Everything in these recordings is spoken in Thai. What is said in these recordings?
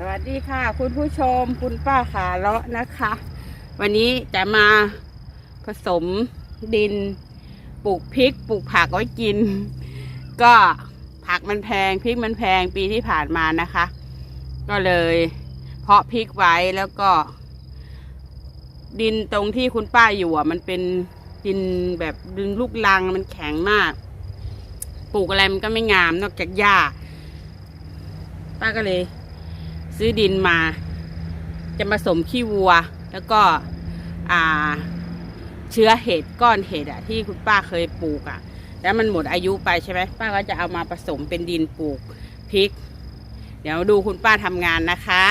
สวัสดีค่ะ คุณผู้ชมคุณป้าขาเลาะนะคะ วันนี้จะมาผสมดินปลูกพริกปลูกผักไว้กิน ก็ผักมันแพงพริกมันแพงปีที่ผ่านมานะคะ ก็เลย เพาะพริกไว้แล้วก็ ดินตรงที่คุณป้าอยู่อะ มันเป็นดินแบบดินลูกลังมันแข็งมาก ปลูกอะไรมันก็ไม่งามนอกจากหญ้าป้าก็เลย ซื้อดินมา จะผสมขี้วัว แล้วก็เชื้อเห็ดก้อนเห็ดอะที่คุณป้าเคยปลูกอะแล้วมันหมดอายุไปใช่ไหมป้าก็จะเอามาผสมเป็นดินปลูกพริก เดี๋ยวดูคุณป้าทำงานนะคะ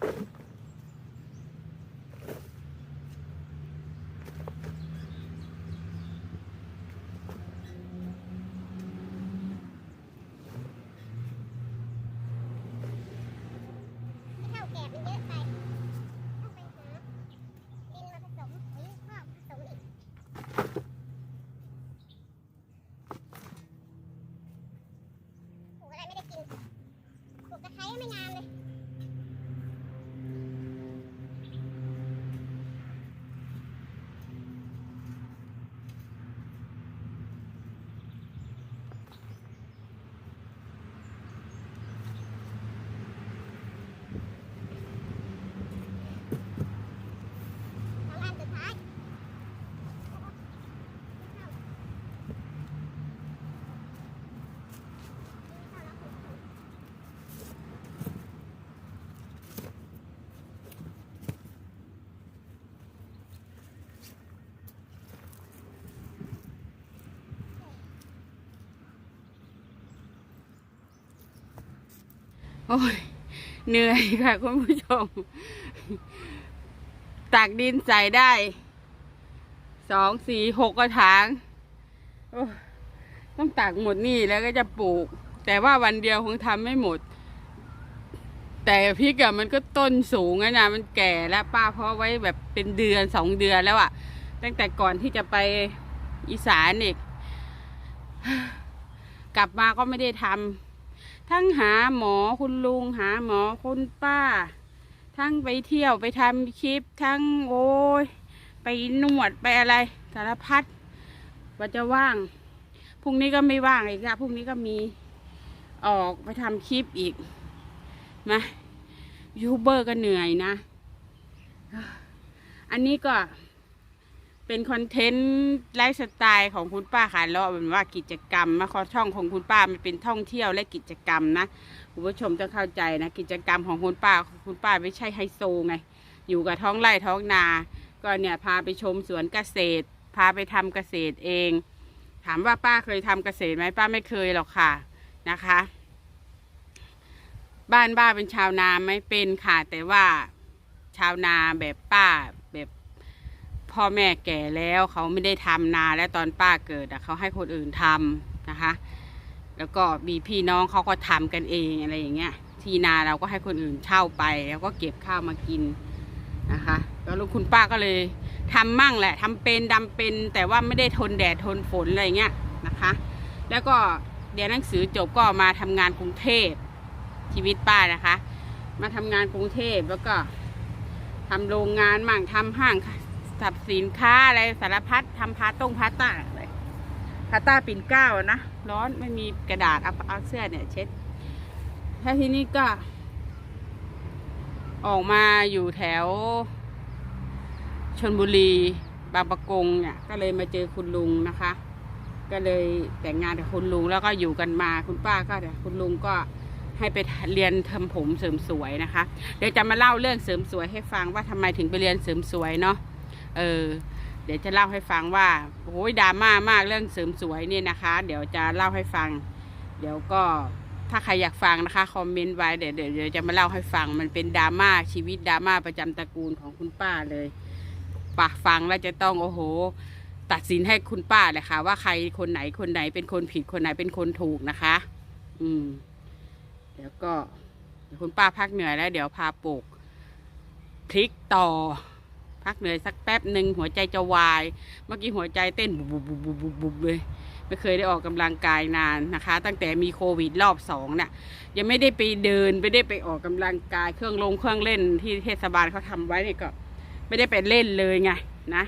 ที่เท่าแก่มันเยอะไป ต้องไปหาดินมาผสมปุ๋ยคอกผสมอีก ปลูกอะไรไม่ได้กิน ปลูกตะไคร้ไม่งามเลย โอ้ย เหนื่อยค่ะคุณผู้ชมตักดินใส่ได้ สองสี่หกกระถางต้องตักหมดนี่แล้วก็จะปลูก แต่ว่าวันเดียวคงทำไม่หมด แต่พริกอะมันก็ต้นสูงนะมันแก่แล้วป้าเพาะไว้แบบเป็นเดือนสองเดือนแล้วอะตั้งแต่ก่อนที่จะไปอีสานอีก กลับมาก็ไม่ได้ทำ ทั้งหาหมอคุณลุงหาหมอคุณป้า ทั้งไปเที่ยวไปทำคลิปทั้งโอ้ยไปนวดไปอะไร สารพัดว่าจะว่างพรุ่งนี้ก็ไม่ว่างอีกอะพรุ่งนี้ก็มีออกไปทำคลิปอีกนะยูทูบเบอร์ก็เหนื่อยนะ อันนี้ก็ เป็นคอนเทนต์ไลฟ์สไตล์ของคุณป้าค่ะแล้วเป็นว่ากิจกรรมมาขอช่องของคุณป้ามันเป็นท่องเที่ยวและกิจกรรมนะคุณผู้ชมต้องเข้าใจนะกิจกรรมของคุณป้าคุณป้าไม่ใช่ไฮโซไง อยู่กับท้องไร่ท้องนา ก็เนี่ยพาไปชมสวนเกษตร พาไปทำเกษตรเอง ถามว่าป้าเคยทำเกษตรไหมป้าไม่เคยหรอกค่ะนะคะ บ้านป้าเป็นชาวนาไม่เป็นค่ะแต่ว่าชาวนาแบบป้า พ่อแม่แก่แล้วเขาไม่ได้ทำนาแล้วตอนป้าเกิดเขาให้คนอื่นทำนะคะ แล้วก็มีพี่น้องเขาก็ทำกันเองอะไรอย่างเงี้ย ที่นาเราก็ให้คนอื่นเช่าไป แล้วก็เก็บข้าวมากินนะคะแล้วลูกคุณป้าก็เลยทำมั่งแหละทำเป็นดำเป็น แต่ว่าไม่ได้ทนแดดทนฝนอะไรเงี้ยนะคะ แล้วก็เรียนหนังสือจบก็มาทำงานกรุงเทพชีวิตป้านะคะ มาทำงานกรุงเทพแล้วก็ทำโรงงานมั่งทำห้าง สับสินค้าอะไรสารพัดทำพาต้งพาต้าอะไรพาต้าปิ่นเก้านะ ร้อนไม่มีกระดาษเอาเอาเสื้อเนี่ย เช็ดถ้าที่นี้ก็ ออกมาอยู่แถว ชนบุรีบางประกงเนี่ย ก็เลยมาเจอคุณลุงนะคะ ก็เลยแต่งงานกับคุณลุงแล้วก็อยู่กันมาคุณป้าก็เดี๋ยวคุณลุงก็ให้ไปเรียนทำผมเสริมสวยนะคะ เดี๋ยวจะมาเล่าเรื่องเสริมสวยให้ฟังว่าทำไมถึงไปเรียนเสริมสวยเนาะ เออ เดี๋ยวจะเล่าให้ฟังว่าโอ้ยดราม่ามากเรื่องเสริมสวยเนี่ยนะคะ เดี๋ยวจะเล่าให้ฟัง เดี๋ยวก็ถ้าใครอยากฟังนะคะคอมเมนต์ไว้เดี๋ยวเดี๋ยวจะมาเล่าให้ฟังมันเป็นดราม่าชีวิตดราม่าประจำตระกูลของคุณป้าเลยปะฟังแล้วจะต้องโอ้โห ตัดสินให้คุณป้าเลยค่ะ ว่าใครคนไหนคนไหนเป็นคนผิดคนไหนเป็นคนถูกนะคะ อืมเดี๋ยวก็คุณป้าพักเหนื่อยแล้ว เดี๋ยวพาปลูกพริกต่อ พักเหนื่อยสักแป๊บหนึ่งหัวใจจะวาย เมื่อกี้หัวใจเต้นบุบบุบบุบบุบบุบบุบเลย ไม่เคยได้ออกกำลังกายนานนะคะ ตั้งแต่มีโควิดรอบสองเนี่ยยังไม่ได้ไปเดินไม่ได้ไปออกกำลังกายเครื่องลงเครื่องเล่นที่เทศบาลเขาทำไว้เนี่ยก็ ไม่ได้ไปเล่นเลยไงนะ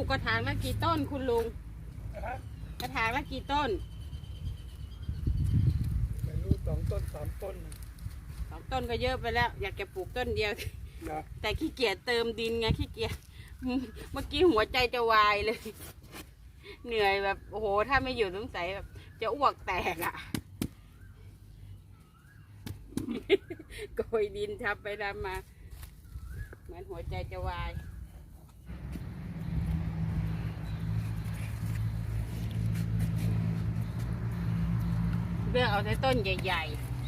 ลูกกระถางละกี่ต้นคุณลุง กระถางละกี่ต้นไม่รู้สองต้นสามต้นนะสองต้นก็เยอะไปแล้ว อยากจะปลูกต้นเดียว นะแต่ขี้เกียจเติมดินไงขี้เกียจ เมื่อกี้หัวใจจะวายเลย เหนื่อยแบบโอ้โห ถ้าไม่อยู่สงสัยแบบ จะอ้วกแตกอะ่ะ โกยดินทับไปทำมา เหมือนหัวใจจะวาย เลือกเอาแต่ต้นใหญ่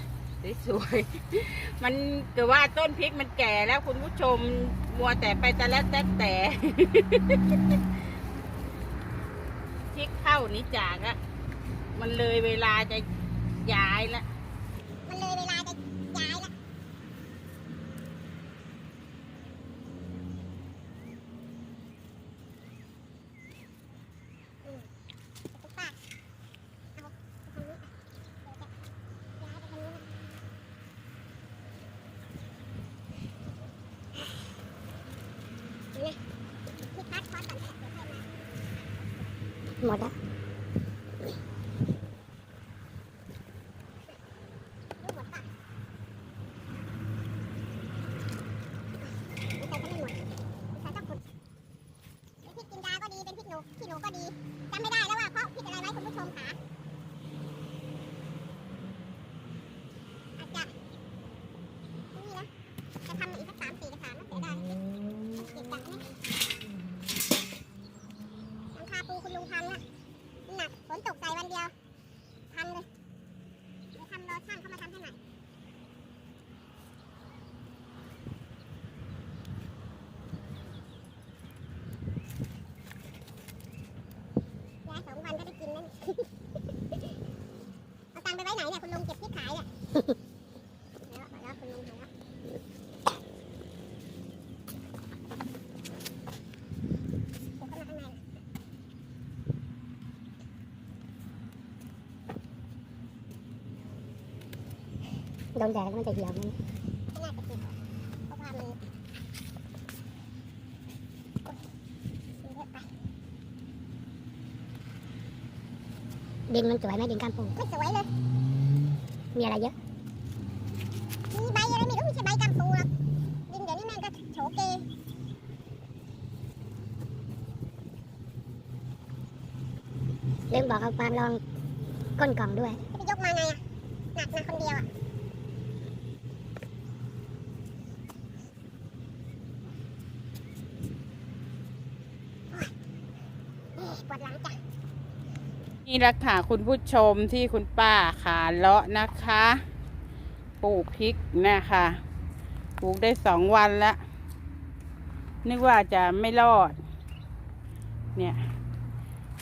ๆสวยๆมันแต่ว่าต้นพริกมันแก่แล้วคุณผู้ชมมัวแต่ไปแต่ละแต่แต่พริกเข้านี้จากอะมันเลยเวลาจะย้ายละมันเลยเวลาจะย้ายละอืมแต่คุณป้าเอาไปทางนี้ไปเดี๋ยวจะย้ายไปทางนี้นะเดี๋ยวนะพี่คัดคอร์สก่อนเดี๋ยวค่อยมาหมดแล้วลูกหมดปะ ใส่ก็ไม่หมดใส่ต้อ งขุดเป็นพริกจินดาก็ดีเป็นพริกหนูขี้หนูก็ดีจำไม่ได้แล้วว่าเพราะพี่อะไรไว้คุณผู้ชมค่ะอาจจะนี่นะจะทำอีกสักสามสี่กระถางนะเสียดายเก็บจังนะหลังคาปูคุณลุงพันนะหนักฝนตกใส่วันเดียวพันเลยเดี๋ยวทำรอช่างเข้ามาทำให้ใหม่ ยายสองวันก็ได้กินนั่น เอาตังค์ไปไว้ไหนเนี่ยคุณลุงเก็บที่ขายเนี่ยแล้วแล้วคุณลุงหายแล้วเดี๋ยวเข้ามาข้างในโดนแดดแล้วมันจะเหี่ยวไหมไม่น่าจะเหี่ยวเพราะว่ามันโอ๊ยมันเยอะไป ดินมันสวยไหมดินก้ามปูไม่สวยเลย มีอะไรเยอะ มีใบอะไรไม่รู้ไม่ใช่ใบกำปูหรอก ดินเดี๋ยวนี้แม่งก็โฉเกลืมบอกเอาความลองก้นกล่องด้วย จะไปยกมาไงอะหนักนะคนเดียวอะโอ๊ยเอ๊ะปวดหลังจ้ะ นี่แหละค่ะคุณผู้ชมที่คุณป้าขาเลาะนะคะ ปลูกพริกนะคะปลูกได้สองวันแล้วนึกว่าจะไม่รอด เนี่ย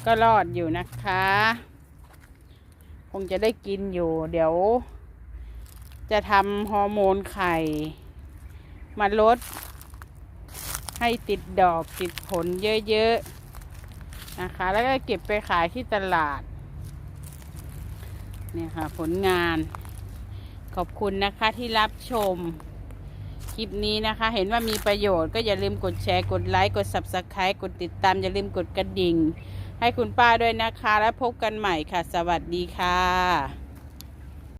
ก็รอดอยู่นะคะ คงจะได้กินอยู่ เดี๋ยว จะทำฮอร์โมนไข่ มาลด ให้ติดดอกติดผลเยอะๆ นะคะ แล้วก็เก็บไปขายที่ตลาดเนี่ยค่ะผลงานขอบคุณนะคะที่รับชมคลิปนี้นะคะ เห็นว่ามีประโยชน์ก็อย่าลืมกดแชร์กดไลค์กด Subscribe กดติดตาม อย่าลืมกดกระดิ่ง ให้คุณป้าด้วยนะคะ แล้วพบกันใหม่ค่ะ สวัสดีค่ะ